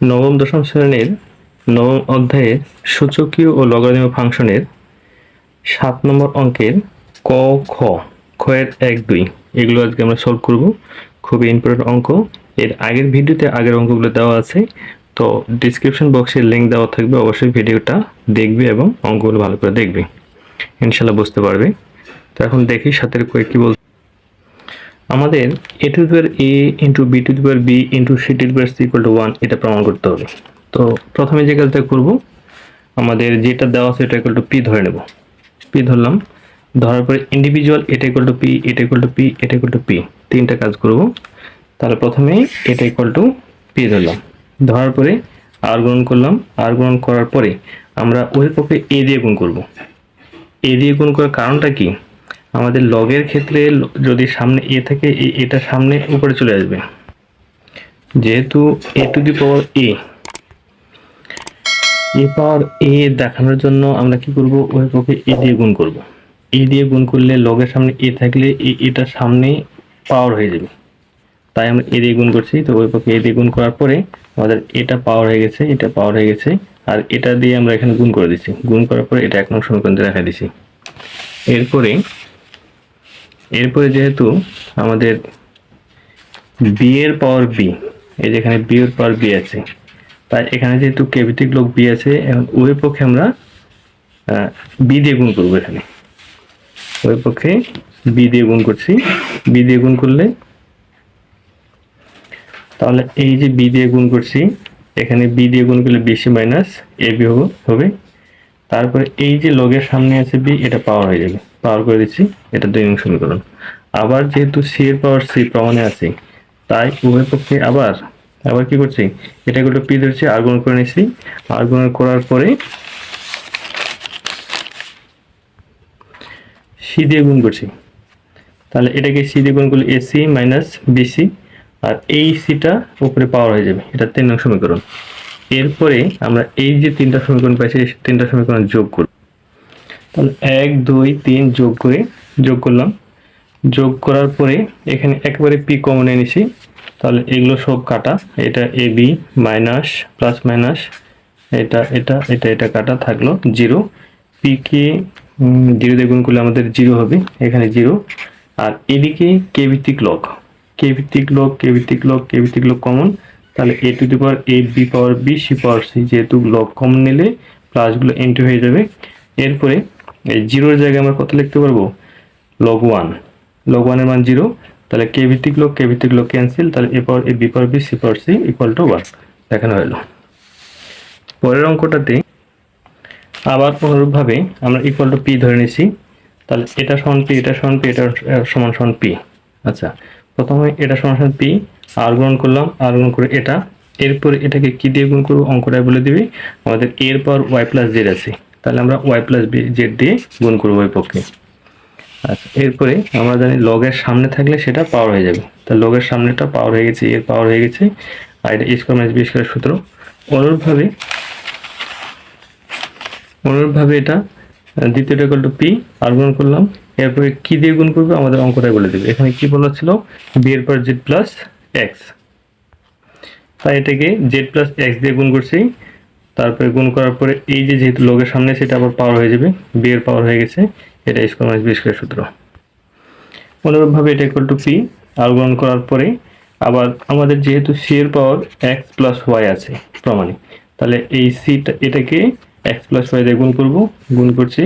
নবম, দশম শ্রেণির নবম অধ্যায়ের সূচকীয় ও লগারিদমিক ফাংশনের সাত নম্বর অঙ্কের ক, খ খ এর এক, দুই, এগুলো আজকে আমরা সলভ করব। খুবই ইম্পর্টেন্ট অঙ্ক। এর আগের ভিডিওতে আগের অঙ্কগুলো দেওয়া আছে। তো ডিসক্রিপশন বক্সে লিঙ্ক দেওয়া থাকবে। অবশ্যই ভিডিওটা দেখবে এবং অঙ্কগুলো ভালো করে দেখবে। ইনশাল্লাহ বুঝতে পারবে। তো এখন দেখি সাথে কয়েক কি বল আমাদের A to the A into B to the B into C to the C equal to one এটা প্রমাণ করতে হবে। তো প্রথমে যে কাজটা করব, আমাদের যেটা দেওয়া আছে এটা ইকুয়াল টু পি ধরে নেব। পি ধরলাম, ধরার পরে ইন্ডিভিজুয়াল এটা ইকুয়াল টু পি এটা ইকুয়াল টু পি এটা ইকুয়াল টু পি তিনটা কাজ করব। তাহলে প্রথমে এটা ইকুয়াল টু পি ধরলাম। ধরার পরে আর গুণন করলাম আর গুণন করার পরে আমরা ওই পক্ষে এ দিয়ে গুণ করব। এ দিয়ে গুণ করার কারণটা কি? আমাদের লগের ক্ষেত্রে যদি সামনে এ থাকে এটা সামনে উপরে চলে আসবে। যেহেতু এ টু দি পাওয়ার এ এ পাওয়ার এ দেখানোর জন্য আমরা কি করব? পক্ষে এ দিয়ে গুণ করব। এ দিয়ে গুণ করলে লগের সামনে এ থাকলে এটা সামনে পাওয়ার হয়ে যাবে। তাই আমরা এ দিয়ে গুণ করছি। তো ওই পক্ষে এ দিয়ে গুণ করার পরে আমাদের এটা পাওয়ার হয়ে গেছে, এটা পাওয়ার হয়ে গেছে, আর এটা দিয়ে আমরা এখানে গুণ করে দিচ্ছি। গুণ করার পরে এটা এক নং সমীকরণে রাখা দিছি এরপরে এরপরে যেহেতু আমাদের বি এর পাওয়ার বি এই যেখানে বি এর পাওয়ার বি আছে, তাই এখানে যেহেতু কেভিতিক লোক বি আছে, এখন ওই পক্ষে আমরা বি দিয়ে গুণ করব এখানে। ওই পক্ষে বি দিয়ে গুণ করছি। বি দিয়ে গুণ করলে, তাহলে এই যে বি দিয়ে গুণ করছি, এখানে বি দিয়ে গুণ করলে বিসি মাইনাস এ বি হবে। তারপরে এই যে লগের সামনে আছে বি এটা পাওয়ার হয়ে যাবে। পাওয়ার করে দিচ্ছি, এটা দুই নং সমীকরণ আবার যেহেতু সি এর পাওয়ার সি প্রমাণে আছে, তাই উভয় পক্ষে আবার আবার কি করছি? এটা গুলো পি ধরছি আর গুণ করে নিচ্ছি আর গুণ করার পরে সি দিয়ে গুণ করছি। তাহলে এটাকে সি দিয়ে গুণ করলে এসি মাইনাস বিসি আর এই সিটা উপরে পাওয়ার হয়ে যাবে। এটা তিন নং সমীকরণ এরপরে আমরা এই যে তিনটা সমীকরণ পাইছি, তিনটা সমীকরণ যোগ করব। তাহলে এক, দুই, তিন যোগ করে যোগ করলাম। যোগ করার পরে এখানে একেবারে পি কমন এনেছি তাহলে এগুলো সব কাটা। এটা A B minus plus minus এটা এটা এটা এটা কাটা থাকল জিরো পি কে জিরো দিয়ে গুণ করলে আমাদের জিরো হবে, এখানে জিরো আর এদিকে কে ভিত্তিক লক কে ভিত্তিক লক কে ভিত্তিক লক কে ভিত্তিক লক কমন তাহলে a to the power a b power b c power c যেহেতু লক কমন নিলে প্লাসগুলো এন্ট্রি হয়ে যাবে। এরপরে এই জিরোর জায়গায় আমরা কত লিখতে পারব? লগ ওয়ান লগ ওয়ানের মান জিরো তাহলে কে ভিত্তিক লক কে ভিত্তিক লক ক্যান্সেল তাহলে a a b power b c power c equal to one দেখানো হলো। পরের অঙ্কটাতে আবার অনুরূপভাবে আমরা ইকুয়াল টু পি ধরে নিছি। তাহলে এটা সমান পি এটা সমান পি এটা সমান সমান পি আচ্ছা প্রথমে এটা সমান সমান পি আর গ্রহণ করলাম আর গ্রহণ করে এটা। এরপরে এটাকে কি দিয়ে গুণ করব? অঙ্কটায় বলে দিবি। আমাদের এর পর ওয়াই প্লাস জেড আছে। তাহলে আমরা ওয়াই প্লাস বি জেড দিয়ে গুণ করব ওই পক্ষে আচ্ছা এরপরে আমরা জানি লগের সামনে থাকলে সেটা পাওয়ার হয়ে যাবে। তা লগের সামনেটা পাওয়ার হয়ে গেছে, এর পাওয়ার হয়ে গেছে, আর এটা স্কোয়ার মাইনাস বি স্কোয়ার সূত্র। অনুরূপভাবে অনুরূপভাবে এটা দ্বিতীয়টা ইকুয়াল টু পি আর গুণ করলাম। এরপরে কি দিয়ে গুণ করব? আমাদের অঙ্কটাই বলে দেবে। এখানে কি বলা ছিল? বি এর পর জেড প্লাস এক্স তাই এটাকে জেড প্লাস এক্স দিয়ে গুণ করছি। তারপরে গুণ করার পরে এই যে যেহেতু লোকের সামনে, সেটা আবার পাওয়ার হয়ে যাবে। বি এর পাওয়ার হয়ে গেছে। এটা স্কোয়ার মাইনাস বি স্কোয়ার সূত্র। অনুরূপভাবে এটা ইকুয়াল টু পি আর গুণ করার পরে আবার আমাদের যেহেতু সি এর পাওয়ার এক্স প্লাস ওয়াই আছে প্রমাণে তাহলে এই সিটা এটাকে এক্স প্লাস ওয়াই দিয়ে গুণ করব। গুণ করছি।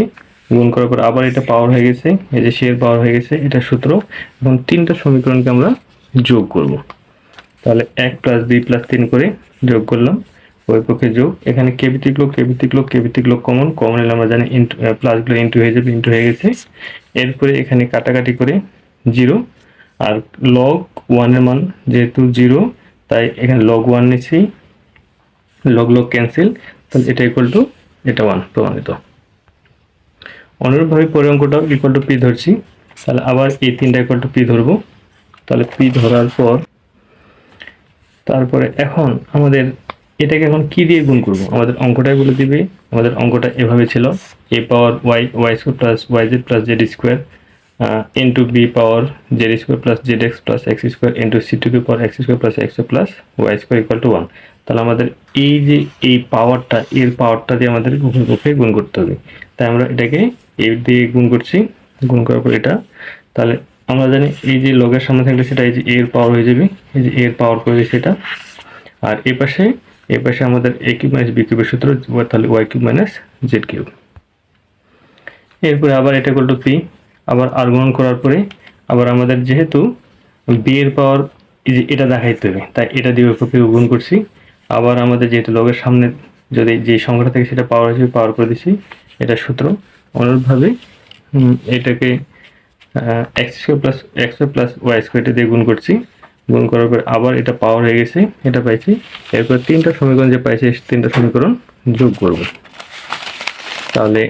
গুণ করার পর আবার এটা পাওয়ার হয়ে গেছে। এই যে সি এর পাওয়ার হয়ে গেছে, এটা সূত্র। এবং তিনটা সমীকরণকে আমরা যোগ করব। তাহলে এক প্লাস বি প্লাস তিন করে যোগ করলাম। ওই পক্ষে যোগ। এখানে কে ভিত্তিক লোক, কে ভিত্তিক লোক লোক কমন কমন হলে আমরা জানি ইন্টু প্লাসগুলো ইন্টু হয়ে যাবে ইন্টু হয়ে গেছে। এরপরে এখানে কাটাকাটি করে জিরো আর লগ ওয়ানের মান যেহেতু জিরো তাই এখানে লগ ওয়ান নিচ্ছি। লগ লগ ক্যান্সেল তাহলে এটা ইকুয়াল টু এটা ওয়ান প্রমাণিত। অনুরূপভাবে পরের অঙ্কটাও ইকুয়াল টু পি ধরছি। তাহলে আবার এই তিনটা ইকুয়াল টু পি ধরবো। তাহলে পি ধরার পর, তারপরে এখন আমাদের এটাকে এখন কি দিয়ে গুণ করব? আমাদের অঙ্কটাই বলে দিবে। আমাদের অঙ্কটা এভাবে ছিল। A power y y square plus y z plus z square into b power z square plus z x plus x square into c to the power x square plus x plus y square equal to one তাহলে আমাদের এই যে এই পাওয়ারটা এর পাওয়ারটা দিয়ে আমাদের পক্ষে গুণ করতে হবে। তাই আমরা এটাকে এ দিয়ে গুণ করছি। গুণ করার পর এটা, তাহলে আমরা জানি এই যে লগের সামনে থাকলে সেটা এই যে এর পাওয়ার হয়ে যাবে। এই যে এর পাওয়ার করে সেটা। আর এ পাশে এ পাশে আমাদের এ কিউব মাইনাস বি কিউবের সূত্র তাহলে y cube minus z cube. এরপরে আবার এটা টু পি আবার আর গুণন করার পরে আবার আমাদের যেহেতু বি এর পাওয়ার এই এটা দেখাইতে হবে, তাই এটা দিয়ে ওপরকে গুণ করছি। আবার আমাদের যেহেতু লগের সামনে যদি যে সংখ্যাটা থাকে সেটা পাওয়ার হিসেবে পাওয়ার করে দিছি, এটা সূত্র। অনুরূপভাবে এটাকে x square plus x plus y square এটা দিয়ে গুণ করছি। গুণ করার পর আবার এটা পাওয়ার হয়ে গেছে, এটা পাইছি। এরপর তিনটা সমীকরণ যে পাইছি, তিনটা সমীকরণ যোগ করব। তাহলে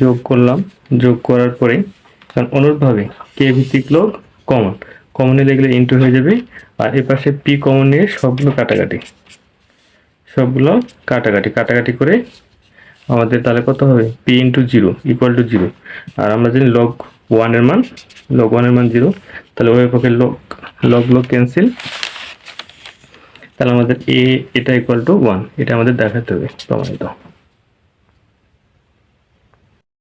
যোগ করলাম। যোগ করার পরে, কারণ অনুরূপভাবে কে ভিত্তিক লোক কমন কমনে দেখলে ইন্টু হয়ে যাবে, আর এ পাশে পি কমন নিয়ে সবগুলো কাটাকাটি। সবগুলো কাটাকাটি। কাটাকাটি করে আমাদের তাহলে কত হবে? P into zero equal to zero আর আমরা জানি লগ ওয়ানের মান লগ ওয়ানের মান জিরো তাহলে ওই পক্ষে লগ লগ লগ ক্যান্সেল তাহলে আমাদের এ এটা ইকুয়াল টু ওয়ান এটা আমাদের দেখাতে হবে প্রমাণিত।